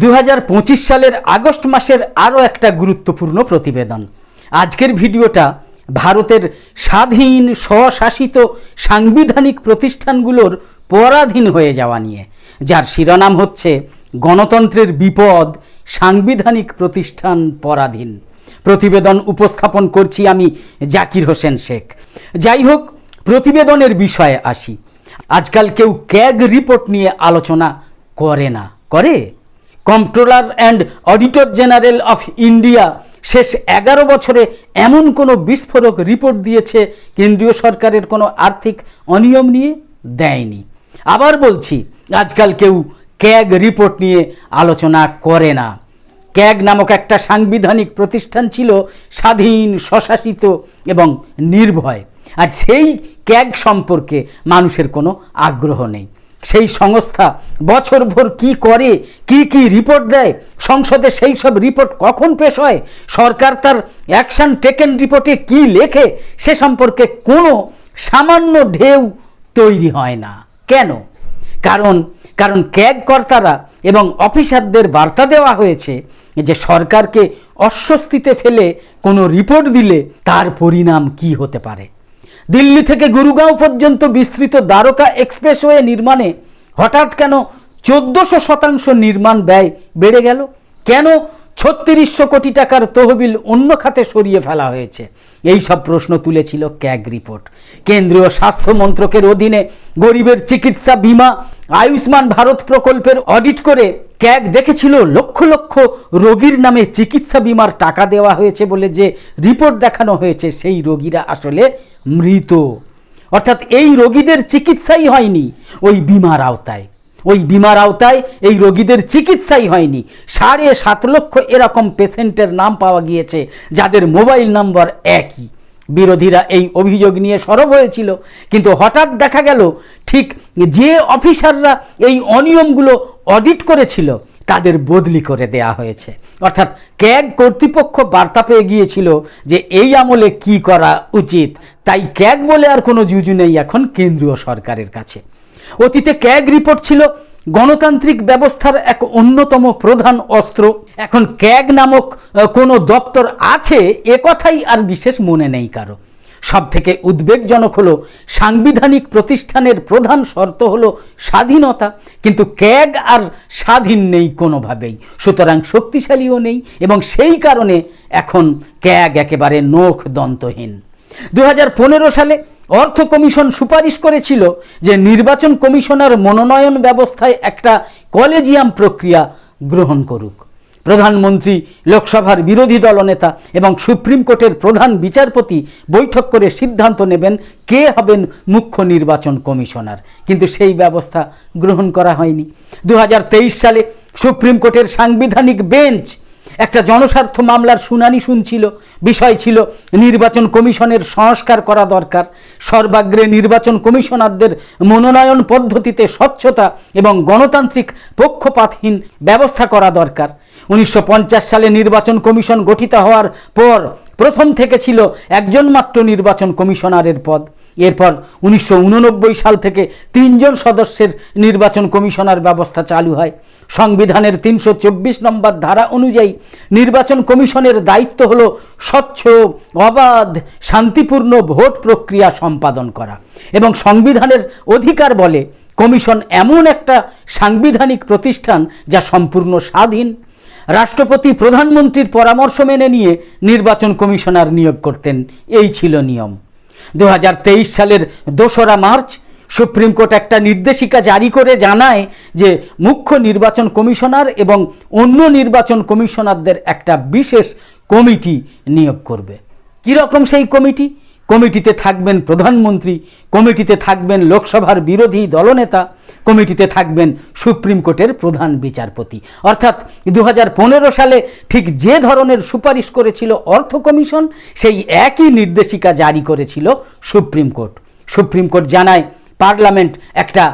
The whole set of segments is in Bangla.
দু হাজার পঁচিশ সালের আগস্ট মাসের আরও একটা গুরুত্বপূর্ণ প্রতিবেদন। আজকের ভিডিওটা ভারতের স্বাধীন, স্বশাসিত, সাংবিধানিক প্রতিষ্ঠানগুলোর পরাধীন হয়ে যাওয়া নিয়ে, যার শিরোনাম হচ্ছে গণতন্ত্রের বিপদ, সাংবিধানিক প্রতিষ্ঠান পরাধীন। প্রতিবেদন উপস্থাপন করছি আমি জাকির হোসেন শেখ। যাই হোক, প্রতিবেদনের বিষয়ে আসি। আজকাল কেউ ক্যাগ রিপোর্ট নিয়ে আলোচনা করে না। করে? Controller and auditor general of India শেষ এগারো বছরে এমন কোনো বিস্ফোরক রিপোর্ট দিয়েছে কেন্দ্রীয় সরকারের কোনো আর্থিক অনিয়ম নিয়ে? দেয়নি। আবার বলছি, আজকাল কেউ ক্যাগ রিপোর্ট নিয়ে আলোচনা করে না। ক্যাগ নামক একটা সাংবিধানিক প্রতিষ্ঠান ছিল স্বাধীন, স্বশাসিত এবং নির্ভয়। আর সেই ক্যাগ সম্পর্কে মানুষের কোনো আগ্রহ নেই। সেই সংস্থা বছরভর কি করে, কি কি রিপোর্ট দেয়, সংসদে সেই সব রিপোর্ট কখন পেশ হয়, সরকার তার অ্যাকশন টেকেন রিপোর্টে কি লেখে, সে সম্পর্কে কোনো সামান্য ঢেউ তৈরি হয় না। কেন? কারণ কারণ ক্যাগ কর্তারা এবং অফিসারদের বার্তা দেওয়া হয়েছে যে সরকারকে অস্বস্তিতে ফেলে কোনো রিপোর্ট দিলে তার পরিণাম কি হতে পারে। দিল্লি থেকে গুরুগাঁও পর্যন্ত বিস্তৃত দ্বারকা এক্সপ্রেসওয়ে নির্মাণে হঠাৎ কেন চোদ্দশো শতাংশ নির্মাণ ব্যয় বেড়ে গেল? কেন ছত্রিশশো কোটি টাকার তহবিল অন্য খাতে সরিয়ে ফেলা হয়েছে? এই সব প্রশ্ন তুলেছিল ক্যাগ রিপোর্ট। কেন্দ্রীয় স্বাস্থ্য মন্ত্রকের অধীনে গরিবের চিকিৎসা বীমা আয়ুষ্মান ভারত প্রকল্পের অডিট করে ক্যাগ দেখেছিল লক্ষ লক্ষ রোগীর নামে চিকিৎসা বিমার টাকা দেওয়া হয়েছে বলে যে রিপোর্ট দেখানো হয়েছে, সেই রোগীরা আসলে মৃত। অর্থাৎ এই রোগীদের চিকিৎসাই হয়নি ওই বিমার আওতায়। ওই বিমার আওতায় এই রোগীদের চিকিৎসাই হয়নি। সাড়ে সাত লক্ষ এরকম পেশেন্টের নাম পাওয়া গিয়েছে, যাদের মোবাইল নম্বর একই। বিরোধীরা এই অভিযোগ নিয়ে সরব হয়েছিল। কিন্তু হঠাৎ দেখা গেল, ঠিক যে অফিসাররা এই অনিয়মগুলো অডিট করেছিল, তাদের বদলি করে দেয়া হয়েছে। অর্থাৎ ক্যাগ কর্তৃপক্ষ বার্তা পেয়ে গিয়েছিল যে এই আমলে কি করা উচিত। তাই ক্যাগ বলে আর কোনো জুজু নেই এখন কেন্দ্রীয় সরকারের কাছে। অতীতে ক্যাগ রিপোর্ট ছিল গণতান্ত্রিক ব্যবস্থার এক অন্যতম প্রধান অস্ত্র। এখন ক্যাগ নামক কোনো দপ্তর আছে? এ কথাই আর বিশেষ মনে নেই কারও। সব থেকে উদ্বেগজনক হলো, সাংবিধানিক প্রতিষ্ঠানের প্রধান শর্ত হলো স্বাধীনতা। কিন্তু ক্যাগ আর স্বাধীন নেই কোনোভাবেই। সুতরাং শক্তিশালীও নেই এবং সেই কারণে এখন ক্যাগ একেবারে নখ দন্তহীন। দু হাজার পনেরো সালে অর্থ কমিশন সুপারিশ করেছিল যে নির্বাচন কমিশনার মনোনয়ন ব্যবস্থায় একটা কলেজিয়াম প্রক্রিয়া গ্রহণ করুক। প্রধানমন্ত্রী, লোকসভার বিরোধী দলনেতা এবং সুপ্রিম কোর্টের প্রধান বিচারপতি বৈঠক করে সিদ্ধান্ত নেবেন কে হবেন মুখ্য নির্বাচন কমিশনার। কিন্তু সেই ব্যবস্থা গ্রহণ করা হয়নি। দু হাজার তেইশ সালে সুপ্রিম কোর্টের সাংবিধানিক বেঞ্চ একটা জনস্বার্থ মামলার শুনানি শুনছিল। বিষয় ছিল নির্বাচন কমিশনের সংস্কার করা দরকার। সর্বাগ্রে নির্বাচন কমিশনারদের মনোনয়ন পদ্ধতিতে স্বচ্ছতা এবং গণতান্ত্রিক পক্ষপাতহীন ব্যবস্থা করা দরকার। উনিশশো পঞ্চাশ সালে নির্বাচন কমিশন গঠিত হওয়ার পর প্রথম থেকে ছিল একজন মাত্র নির্বাচন কমিশনারের পদ। এরপর উনিশশো উননব্বই সাল থেকে তিনজন সদস্যের নির্বাচন কমিশনার ব্যবস্থা চালু হয়। সংবিধানের তিনশো চব্বিশ নম্বর ধারা অনুযায়ী নির্বাচন কমিশনের দায়িত্ব হল স্বচ্ছ, অবাধ, শান্তিপূর্ণ ভোট প্রক্রিয়া সম্পাদন করা এবং সংবিধানের অধিকার বলে কমিশন এমন একটা সাংবিধানিক প্রতিষ্ঠান যা সম্পূর্ণ স্বাধীন। রাষ্ট্রপতি, প্রধানমন্ত্রীর পরামর্শ মেনে নিয়ে নির্বাচন কমিশনার নিয়োগ করতেন। এই ছিল নিয়ম। দু হাজার তেইশ সালের দোসরা মার্চ সুপ্রিম কোর্ট একটা নির্দেশিকা জারি করে জানায় যে মুখ্য নির্বাচন কমিশনার এবং অন্য নির্বাচন কমিশনারদের একটা বিশেষ কমিটি নিয়োগ করবে। কীরকম সেই কমিটি? কমিটিতে থাকবেন প্রধানমন্ত্রী, কমিটিতে থাকবেন লোকসভার বিরোধী দলনেতা, কমিটিতে থাকবেন সুপ্রিম কোর্টের প্রধান বিচারপতি। অর্থাৎ দু হাজার পনেরো সালে ঠিক যে ধরনের সুপারিশ করেছিল অর্থ কমিশন, সেই একই নির্দেশিকা জারি করেছিল সুপ্রিম কোর্ট। সুপ্রিম কোর্ট জানায়, পার্লামেন্ট একটা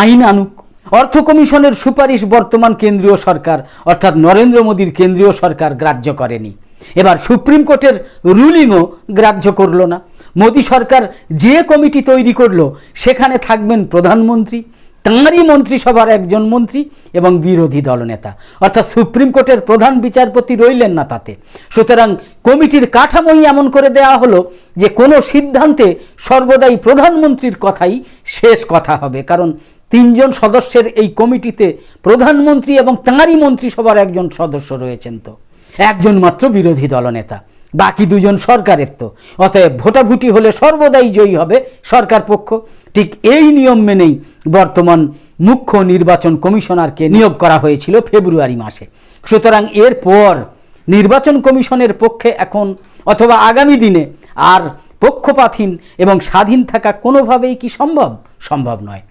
আইন আনুক। অর্থ কমিশনের সুপারিশ বর্তমান কেন্দ্রীয় সরকার, অর্থাৎ নরেন্দ্র মোদীর কেন্দ্রীয় সরকার গ্রাহ্য করেনি। এবার সুপ্রিম কোর্টের রুলিংও গ্রাহ্য করল না। মোদী সরকার যে কমিটি তৈরি করল, সেখানে থাকবেন প্রধানমন্ত্রী, তাঁরই মন্ত্রিসভার একজন মন্ত্রী এবং বিরোধী দলনেতা। অর্থাৎ সুপ্রিম কোর্টের প্রধান বিচারপতি রইলেন না তাতে। সুতরাং কমিটির কাঠামোই এমন করে দেওয়া হলো যে কোনো সিদ্ধান্তে সর্বদাই প্রধানমন্ত্রীর কথাই শেষ কথা হবে। কারণ তিনজন সদস্যের এই কমিটিতে প্রধানমন্ত্রী এবং তাঁরই মন্ত্রিসভার একজন সদস্য রয়েছেন তো। একজন মাত্র বিরোধী দলনেতা, বাকি দুজন সরকারের তো। অতএব ভোটাভুটি হলে সর্বদাই জয়ী হবে সরকার পক্ষ। ঠিক এই নিয়ম মেনেই বর্তমান মুখ্য নির্বাচন কমিশনারকে নিয়োগ করা হয়েছিল ফেব্রুয়ারি মাসে। সুতরাং এরপর নির্বাচন কমিশনের পক্ষে এখন অথবা আগামী দিনে আর পক্ষপাতহীন এবং স্বাধীন থাকা কোনোভাবেই কি সম্ভব? সম্ভব নয়।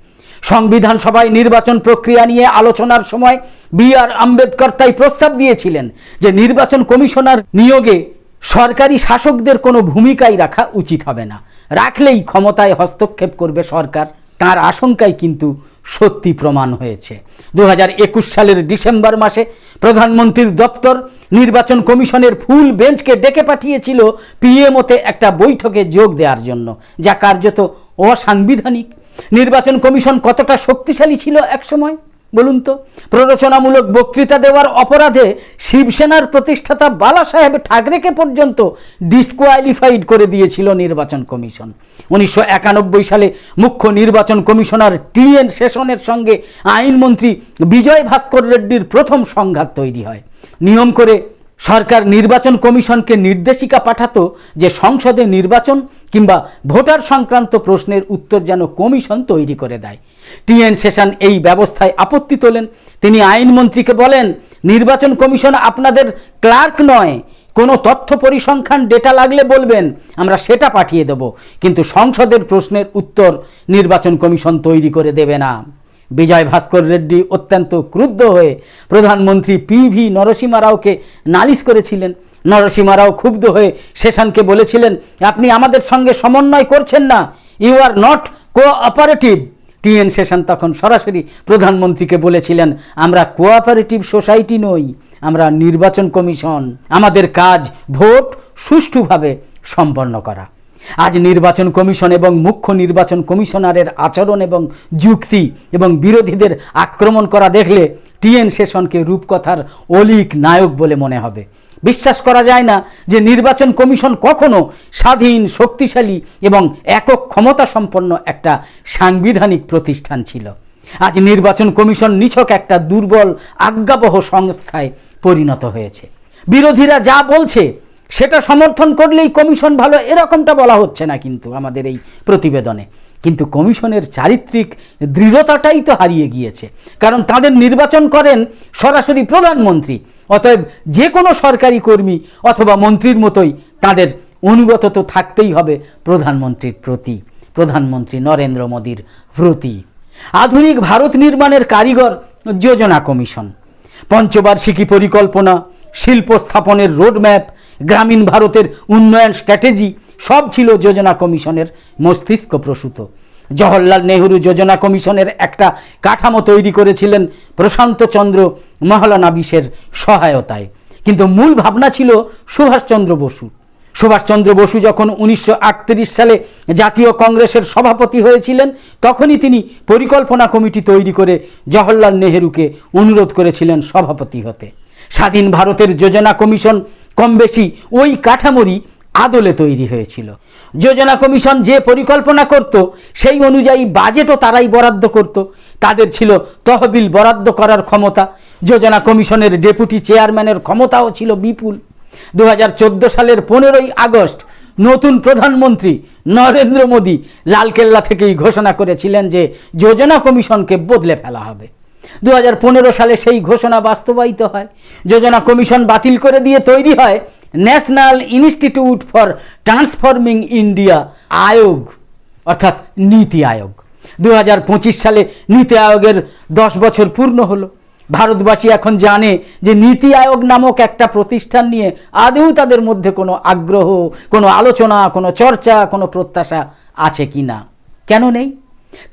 সংবিধান সভায় নির্বাচন প্রক্রিয়া নিয়ে আলোচনার সময় বি আর আম্বেদকর তাই প্রস্তাব দিয়েছিলেন যে নির্বাচন কমিশনার নিয়োগে সরকারি শাসকদের কোনো ভূমিকাই রাখা উচিত হবে না। রাখলেই ক্ষমতায় হস্তক্ষেপ করবে সরকার। তার আশঙ্কাই কিন্তু সত্যি প্রমাণ হয়েছে। দু হাজার একুশ সালের ডিসেম্বর মাসে প্রধানমন্ত্রীর দপ্তর নির্বাচন কমিশনের ফুল বেঞ্চকে ডেকে পাঠিয়েছিল পিএমওতে একটা বৈঠকে যোগ দেওয়ার জন্য, যা কার্যত অসাংবিধানিক। নির্বাচন কমিশন কতটা শক্তিশালী ছিল একসময় বলুন তো। প্ররোচনামূলক বক্তৃতা দেওয়ার অপরাধে শিবসেনার প্রতিষ্ঠাতা বালা সাহেব ঠাকরেকে পর্যন্ত ডিসকোয়ালিফাইড করে দিয়েছিল নির্বাচন কমিশন। উনিশশো একানব্বই সালে মুখ্য নির্বাচন কমিশনার টি এন সেশনের সঙ্গে আইনমন্ত্রী বিজয় ভাস্কর রেড্ডির প্রথম সংঘাত তৈরি হয়। নিয়ম করে সরকার নির্বাচন কমিশনকে নির্দেশিকা পাঠাতো যে সংসদে নির্বাচন কিংবা ভোটার সংক্রান্ত প্রশ্নের উত্তর যেন কমিশন তৈরি করে দেয়। টিএন সেশন এই ব্যবস্থায় আপত্তি তোলেন। তিনি আইনমন্ত্রীকে বলেন, নির্বাচন কমিশন আপনাদের ক্লার্ক নয়। কোনো তথ্য পরিসংখ্যান ডেটা লাগলে বলবেন, আমরা সেটা পাঠিয়ে দেব। কিন্তু সংসদের প্রশ্নের উত্তর নির্বাচন কমিশন তৈরি করে দেবে না। বিজয় ভাস্কর রেড্ডি অত্যন্ত ক্রুদ্ধ হয়ে প্রধানমন্ত্রী পি ভি নরসিমা রাওকে নালিশ করেছিলেন। নরসিমা রাও ক্ষুব্ধ হয়ে শেষানকে বলেছিলেন, আপনি আমাদের সঙ্গে সমন্বয় করছেন না। You are not cooperative TN Seshan তখন সরাসরি প্রধানমন্ত্রীকে বলেছিলেন, আমরা কোঅপারেটিভ সোসাইটি নই, আমরা নির্বাচন কমিশন। আমাদের কাজ ভোট সুষ্ঠুভাবে সম্পন্ন করা। আজ নির্বাচন কমিশন এবং মুখ্য নির্বাচন কমিশনারের আচরণ এবং যুক্তি এবং বিরোধীদের আক্রমণ করা দেখলে টিএন সেশনকে রূপকথার অলিক নায়ক বলে মনে হবে। বিশ্বাস করা যায় না যে নির্বাচন কমিশন কখনো স্বাধীন, শক্তিশালী এবং একক ক্ষমতা সম্পন্ন একটা সাংবিধানিক প্রতিষ্ঠান ছিল। আজ নির্বাচন কমিশন নিছক একটা দুর্বল, আজ্ঞাবহ সংস্থায় পরিণত হয়েছে। বিরোধীরা যা বলছে সেটা সমর্থন করলেই কমিশন ভালো, এরকমটা বলা হচ্ছে না কিন্তু আমাদের এই প্রতিবেদনে। কিন্তু কমিশনের চারিত্রিক দৃঢ়তাটাই তো হারিয়ে গিয়েছে। কারণ তাদের নির্বাচন করেন সরাসরি প্রধানমন্ত্রী, অতএব যে কোনো সরকারি কর্মী অথবা মন্ত্রীর মতোই তাদের অনুগত তো থাকতেই হবে প্রধানমন্ত্রীর প্রতি, প্রধানমন্ত্রী নরেন্দ্র মোদীর প্রতি। আধুনিক ভারত নির্মাণের কারিগর যোজনা কমিশন, পঞ্চবার্ষিকী পরিকল্পনা, শিল্প স্থাপনের রোডম্যাপ গ্রামীণ ভারতের উন্নয়ন স্ট্র্যাটেজি সব ছিল যোজনা কমিশনের মস্তিষ্ক প্রসূত। জওহরলাল নেহরু যোজনা কমিশনের একটা কাঠামো তৈরি করেছিলেন প্রশান্তচন্দ্র মহলানাবিসের সহায়তায়। কিন্তু মূল ভাবনা ছিল সুভাষচন্দ্র বসু। সুভাষচন্দ্র বসু যখন উনিশশো আটত্রিশ সালে জাতীয় কংগ্রেসের সভাপতি হয়েছিলেন, তখনই তিনি পরিকল্পনা কমিটি তৈরি করে জওহরলাল নেহেরুকে অনুরোধ করেছিলেন সভাপতি হতে। স্বাধীন ভারতের যোজনা কমিশন কম বেশি ওই কাঠামোরই আদলে তৈরি হয়েছিল। যোজনা কমিশন যে পরিকল্পনা করত, সেই অনুযায়ী বাজেটও তারাই বরাদ্দ করত। তাদের ছিল তহবিল বরাদ্দ করার ক্ষমতা। যোজনা কমিশনের ডেপুটি চেয়ারম্যানের ক্ষমতাও ছিল বিপুল। দু হাজার চোদ্দ সালের পনেরোই আগস্ট নতুন প্রধানমন্ত্রী নরেন্দ্র মোদী লালকেল্লা থেকেই ঘোষণা করেছিলেন যে যোজনা কমিশনকে বদলে ফেলা হবে। দু হাজার পনেরো সালে সেই ঘোষণা বাস্তবায়িত হয়। যোজনা কমিশন বাতিল করে দিয়ে তৈরি হয় national institute for transforming India Aayog, অর্থাৎ নীতি আয়োগ। দু হাজার পঁচিশ সালে নীতি আয়োগের দশ বছর পূর্ণ হলো। ভারতবাসী এখন জানে যে নীতি আয়োগ নামক একটা প্রতিষ্ঠান নিয়ে আদৌ তাদের মধ্যে কোনো আগ্রহ, কোনো আলোচনা, কোনো চর্চা, কোনো প্রত্যাশা আছে কি না কেন নেই?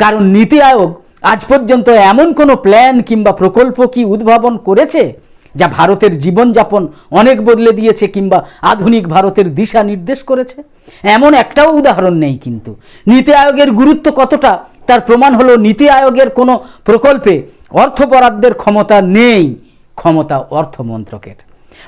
কারণ নীতি আয়োগ আজ পর্যন্ত এমন কোনো প্ল্যান কিংবা প্রকল্প কি উদ্ভাবন করেছে যা ভারতের জীবনযাপন অনেক বদলে দিয়েছে কিংবা আধুনিক ভারতের দিশা নির্দেশ করেছে? এমন একটাও উদাহরণ নেই কিন্তু। নীতি আয়োগের গুরুত্ব কতটা? তার প্রমাণ হলো নীতি আয়োগের কোনো প্রকল্পে অর্থ বরাদ্দের ক্ষমতা নেই, ক্ষমতা অর্থমন্ত্রকের।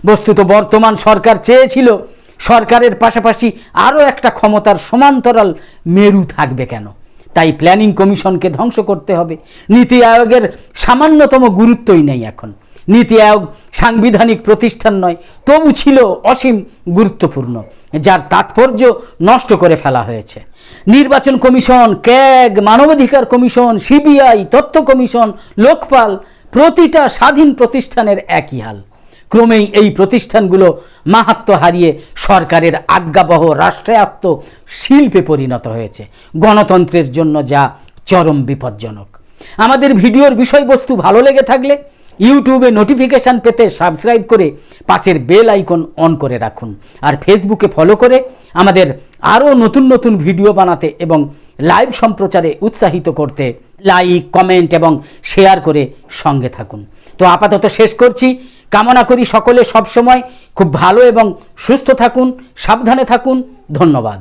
বস্তুত বর্তমান সরকার চেয়েছিল সরকারের পাশাপাশি আরও একটা ক্ষমতার সমান্তরাল মেরু থাকবে কেন? তাই প্ল্যানিং কমিশনকে ধ্বংস করতে হবে। নীতি আয়োগের সামান্যতম গুরুত্বই নেই এখন। নীতি আয়োগ সাংবিধানিক প্রতিষ্ঠান নয়, তবু ছিল অসীম গুরুত্বপূর্ণ, যার তাৎপর্য নষ্ট করে ফেলা হয়েছে। নির্বাচন কমিশন, ক্যাগ, মানবাধিকার কমিশন, সিবিআই, তথ্য কমিশন, লোকপাল, প্রতিটা স্বাধীন প্রতিষ্ঠানের একই হাল। ক্রমেই এই প্রতিষ্ঠানগুলো মাহাত্ম হারিয়ে সরকারের আজ্ঞাবহ রাষ্ট্রায়ত্ত শিল্পে পরিণত হয়েছে, গণতন্ত্রের জন্য যা চরম বিপজ্জনক। আমাদের ভিডিওর বিষয়বস্তু ভালো লেগে থাকলে ইউটিউবে নোটিফিকেশান পেতে সাবস্ক্রাইব করে পাশের বেল আইকন অন করে রাখুন আর ফেসবুকে ফলো করে আমাদের আরও নতুন নতুন ভিডিও বানাতে এবং লাইভ সম্প্রচারে উৎসাহিত করতে লাইক, কমেন্ট এবং শেয়ার করে সঙ্গে থাকুন। তো আপাতত শেষ করছি। কামনা করি সকলে সবসময় খুব ভালো এবং সুস্থ থাকুন সাবধানে থাকুন। ধন্যবাদ।